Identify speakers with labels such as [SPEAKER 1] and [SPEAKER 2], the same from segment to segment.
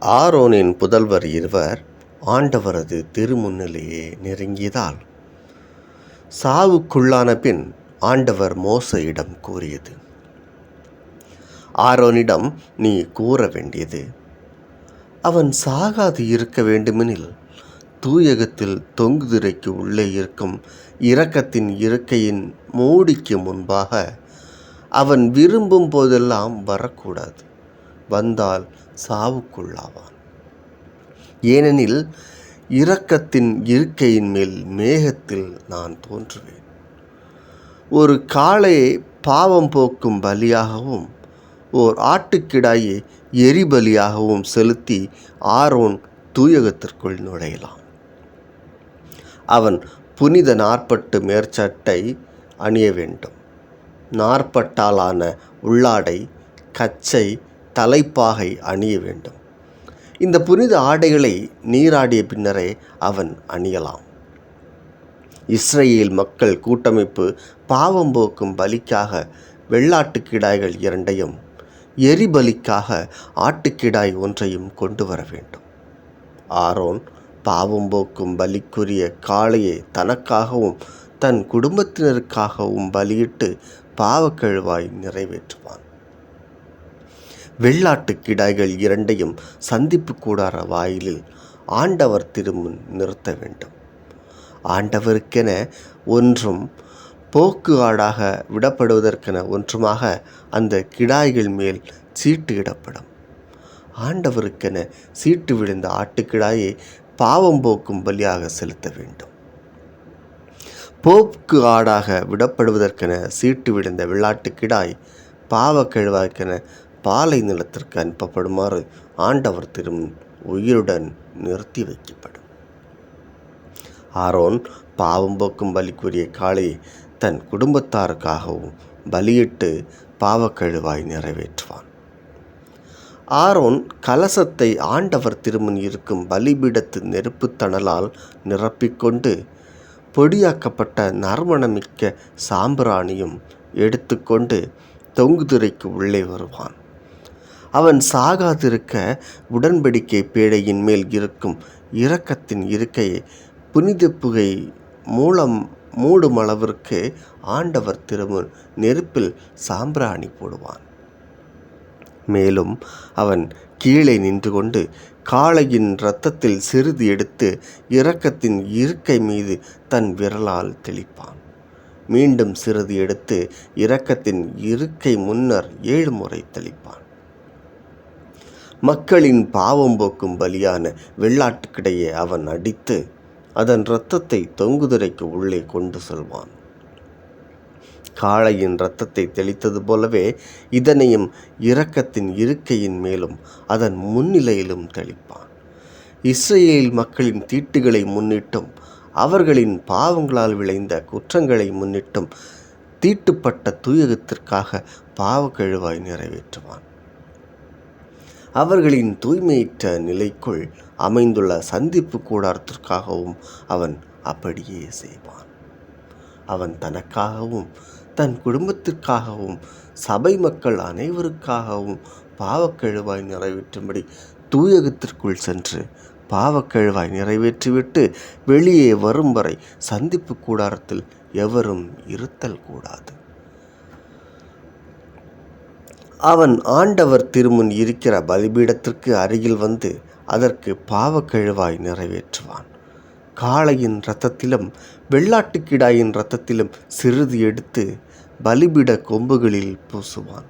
[SPEAKER 1] ஆரோனின் புதல்வர் இருவர் ஆண்டவரது திருமுன்னிலையே நெருங்கியதால் சாவுக்குள்ளான பின் ஆண்டவர் மோசையிடம் கூறியது. ஆரோனிடம் நீ கூற வேண்டியது. அவன் சாகாது இருக்க வேண்டுமெனில் தூயகத்தில் தொங்குதிரைக்கு உள்ளே இருக்கும் இரக்கத்தின் இருக்கையின் மூடிக்கு முன்பாக அவன் விரும்பும் போதெல்லாம் வரக்கூடாது. வந்தால் சாவுக்குள்ளாவான். ஏனெனில் இரக்கத்தின் இருக்கையின் மேல் மேகத்தில் நான் தோன்றுவேன். ஒரு காளையை பாவம் போக்கும் பலியாகவும் ஓர் ஆட்டுக்கிடாயை எரிபலியாகவும் செலுத்தி ஆரோன் தூயகத்திற்குள் நுழையலாம். அவன் புனித நாற்பட்டு மேற்சட்டை அணிய வேண்டும். நாற்பட்டாலான உள்ளாடை கச்சை தலைப்பாகை அணிய வேண்டும். இந்த புனித ஆடைகளை நீராடிய பின்னரே அவன் அணியலாம். இஸ்ரேல் மக்கள் கூட்டமைப்பு பாவம் போக்கும் பலிக்காக வெள்ளாட்டுக்கிடாய்கள் இரண்டையும் எரிபலிக்காக ஆட்டுக்கிடாய் ஒன்றையும் கொண்டு வர வேண்டும். ஆரோன் பாவம் போக்கும் பலிக்குரிய காளையை தனக்காகவும் தன் குடும்பத்தினருக்காகவும் பலியிட்டு பாவக்கழுவாய் நிறைவேற்றுவான். வெள்ளாட்டு கிடாய்கள் இரண்டையும் சந்திப்பு கூடார வாயிலில் ஆண்டவர் திருமுன் நிறுத்த வேண்டும். ஆண்டவருக்கென ஒன்றும் போக்கு ஆடாக விடப்படுவதற்கென ஒன்றுமாக அந்த கிடாய்கள் மேல் சீட்டு இடப்படும். ஆண்டவருக்கென சீட்டு விழுந்த ஆட்டுக்கிடாயை பாவம் போக்கும் பலியாக செலுத்த வேண்டும். போக்கு ஆடாக விடப்படுவதற்கென சீட்டு விழுந்த வெள்ளாட்டுக்கிடாய் பாவக்கழுவாய்க்கென பாலை நிலத்திற்கு அனுப்பப்படுமாறு ஆண்டவர் திரும் உயிருடன் நிறுத்தி வைக்கப்படும். ஆரோன் பாவம் போக்கும் பலிக்குரிய காளையை தன் குடும்பத்தாருக்காகவும் பலியிட்டு பாவக்கழுவாய் நிறைவேற்றுவான். ஆரோன் கலசத்தை ஆண்டவர் திருமுன் இருக்கும் பலிபீடத்து நெருப்புத்தணலால் நிரப்பிக்கொண்டு பொடியாக்கப்பட்ட நறுமணமிக்க சாம்பிராணியும் எடுத்துக்கொண்டு தொங்குதுரைக்கு உள்ளே வருவான். அவன் சாகாதிருக்க உடன்படிக்கை பேழையின் மேல் இருக்கும் இரக்கத்தின் இருக்கையை புனித புகை மூலம் மூடும் அளவிற்கு ஆண்டவர் திருமுன் நெருப்பில் சாம்பிராணி போடுவான். மேலும் அவன் கீழே நின்று கொண்டு காளையின் இரத்தத்தில் சிறிது எடுத்து இரக்கத்தின் இருக்கை மீது தன் விரலால் தெளிப்பான். மீண்டும் சிறிது எடுத்து இரக்கத்தின் இருக்கை முன்னர் ஏழு முறை தெளிப்பான். மக்களின் பாவம் போக்கும் பலியான வெள்ளாட்டுக்கிடையே அவன் அடித்து அதன் இரத்தத்தை தொங்குதிரைக்கு உள்ளே கொண்டு செல்வான். காளையின் இரத்தத்தை தெளித்தது போலவே இதனையும் இரக்கத்தின் இருக்கையின் மேலும் அதன் முன்னிலையிலும் தெளிப்பான். இஸ்ரேல் மக்களின் தீட்டுகளை முன்னிட்டும் அவர்களின் பாவங்களால் விளைந்த குற்றங்களை முன்னிட்டும் தீட்டுப்பட்ட தூயகத்திற்காக பாவக்கழுவாய் நிறைவேற்றுவான். அவர்களின் தூய்மையற்ற நிலைக்குள் அமைந்துள்ள சந்திப்பு கூடாரத்திற்காகவும் அவன் அப்படியே செய்வான். அவன் தனக்காகவும் தன் குடும்பத்திற்காகவும் சபை மக்கள் அனைவருக்காகவும் பாவக்கழுவாய் நிறைவேற்றும்படி தூயகத்திற்குள் சென்று பாவக்கெழுவாய் நிறைவேற்றிவிட்டு வெளியே வரும் வரை சந்திப்பு கூடாரத்தில் எவரும் இருத்தல் கூடாது. அவன் ஆண்டவர் திருமுன் இருக்கிற பலிபீடத்திற்கு அருகில் வந்து அதற்கு பாவக்கழுவாய் நிறைவேற்றுவான். காளையின் இரத்தத்திலும் வெள்ளாட்டுக்கிடாயின் இரத்தத்திலும் சிறிது எடுத்து பலிபிட கொம்புகளில் பூசுவான்.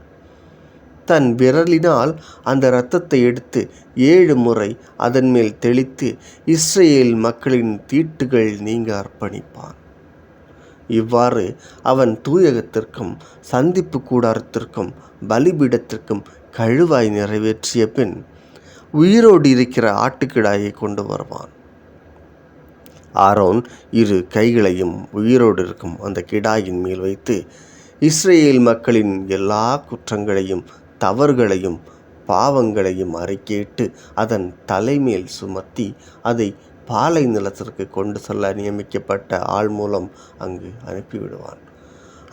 [SPEAKER 1] தன் விரலினால் அந்த இரத்தத்தை எடுத்து ஏழு முறை அதன் மேல் தெளித்து இஸ்ரேல் மக்களின் தீட்டுகள் நீங்க அர்ப்பணிப்பான். இவ்வாறு அவன் தூயகத்திற்கும் சந்திப்பு கூடாரத்திற்கும் பலிபீடத்திற்கும் கழுவாய் நிறைவேற்றிய பின் உயிரோடு இருக்கிற ஆட்டுக்கிடாயை கொண்டு வருவான். ஆரோன் இரு கைகளையும் உயிரோடு இருக்கும் அந்த கிடாயின் மேல் வைத்து இஸ்ரேல் மக்களின் எல்லா குற்றங்களையும் தவறுகளையும் பாவங்களையும் அறிக்கையிட்டு அதன் தலைமேல் சுமத்தி அதை பாலை நிலத்திற்கு கொண்டு செல்ல நியமிக்கப்பட்ட ஆள் மூலம் அங்கு அனுப்பிவிடுவான்.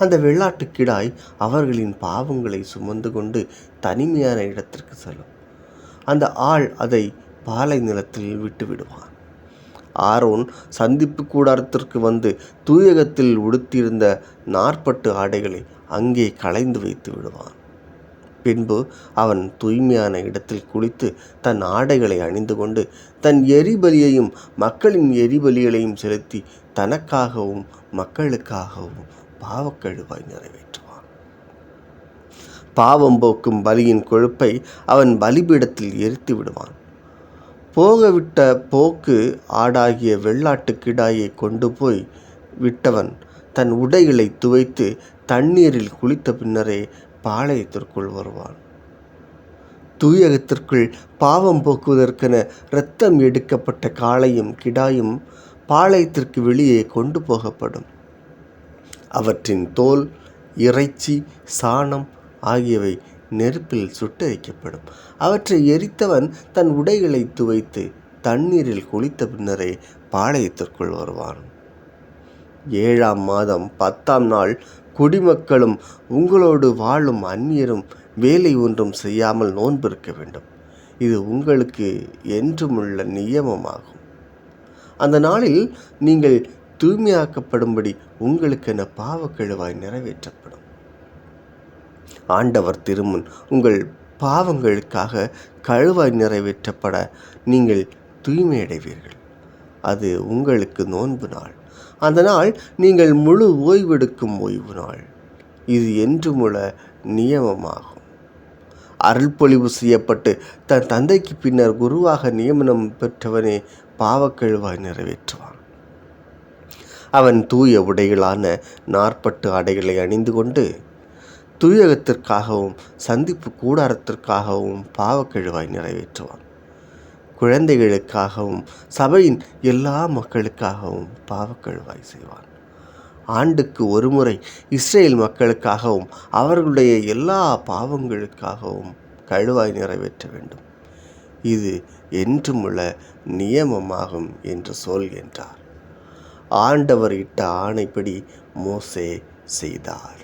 [SPEAKER 1] அந்த வெள்ளாட்டு கிடாய் அவர்களின் பாவங்களை சுமந்து கொண்டு தனிமையான இடத்திற்கு செல்லும். அந்த ஆள் அதை பாலை நிலத்தில் விட்டு விடுவான் ஆரோன் சந்திப்பு கூடாரத்திற்கு வந்து தூயகத்தில் உடுத்தியிருந்த நாற்பட்டு ஆடைகளை அங்கே களைந்து வைத்து விடுவான். பின்பு அவன் தூய்மையான இடத்தில் குளித்து தன் ஆடைகளை அணிந்து கொண்டு தன் எரிபலியையும் மக்களின் எரிபலிகளையும் செலுத்தி தனக்காகவும் மக்களுக்காகவும் பாவக்கழுவாய் நிறைவேற்றுவான். பாவம் போக்கும் பலியின் கொழுப்பை அவன் பலிபீடத்தில் எரித்து விடுவான். போகவிட்ட போக்கு ஆடாகிய வெள்ளாட்டு கிடாயை கொண்டு போய் விட்டவன் தன் உடைகளை துவைத்து தண்ணீரில் குளித்த பின்னரே பாளையத்திற்குள் வருவான். தூயகத்திற்குள் பாவம் போக்குவதற்கென இரத்தம் எடுக்கப்பட்ட காளையும் கிடாயும் பாளையத்திற்கு வெளியே கொண்டு போகப்படும். அவற்றின் தோல் இறைச்சி சாணம் ஆகியவை நெருப்பில் சுட்டரிக்கப்படும் அவற்றை எரித்தவன் தன் உடைகளை துவைத்து தண்ணீரில் குளித்த பின்னரே பாளையத்திற்குள் வருவான். ஏழாம் மாதம் பத்தாம் நாள் குடிமக்களும் உங்களோடு வாழும் அந்நியரும் வேலை ஒன்றும் செய்யாமல் நோன்பிருக்க வேண்டும். இது உங்களுக்கு என்றுமுள்ள நியமமாகும். அந்த நாளில் நீங்கள் தூய்மையாக்கப்படும்படி உங்களுக்கென பாவக்கெழுவாய் நிறைவேற்றப்படும். ஆண்டவர் திருமுன் உங்கள் பாவங்களுக்காக கழுவாய் நிறைவேற்றப்பட நீங்கள் தூய்மையடைவீர்கள். அது உங்களுக்கு நோன்பு நாள். அந்த நாள் நீங்கள் முழு ஓய்வெடுக்கும் ஓய்வு நாள் இது என்றுமுள்ள நியமமாகும். அருள்பொழிவு செய்யப்பட்டு தன் தந்தைக்கு பின்னர் குருவாக நியமனம் பெற்றவனே பாவக்கழுவாய் நிறைவேற்றுவான். அவன் தூய உடைகளான நாற்பட்டு ஆடைகளை அணிந்து கொண்டு தூயகத்திற்காகவும் சந்திப்பு கூடாரத்திற்காகவும் பாவக்கழுவாய் நிறைவேற்றுவான். குழந்தைகளுக்காகவும் சபையின் எல்லா மக்களுக்காகவும் பாவக்கழுவாய் செய்வான். ஆண்டுக்கு ஒருமுறை இஸ்ரேல் மக்களுக்காகவும் அவர்களுடைய எல்லா பாவங்களுக்காகவும் கழுவாய் நிறைவேற்ற வேண்டும். இது என்றுமுள்ள நியமமாகும் என்று சொல்கின்றார் ஆண்டவர் இட்ட ஆணைப்படி மோசே செய்தார்.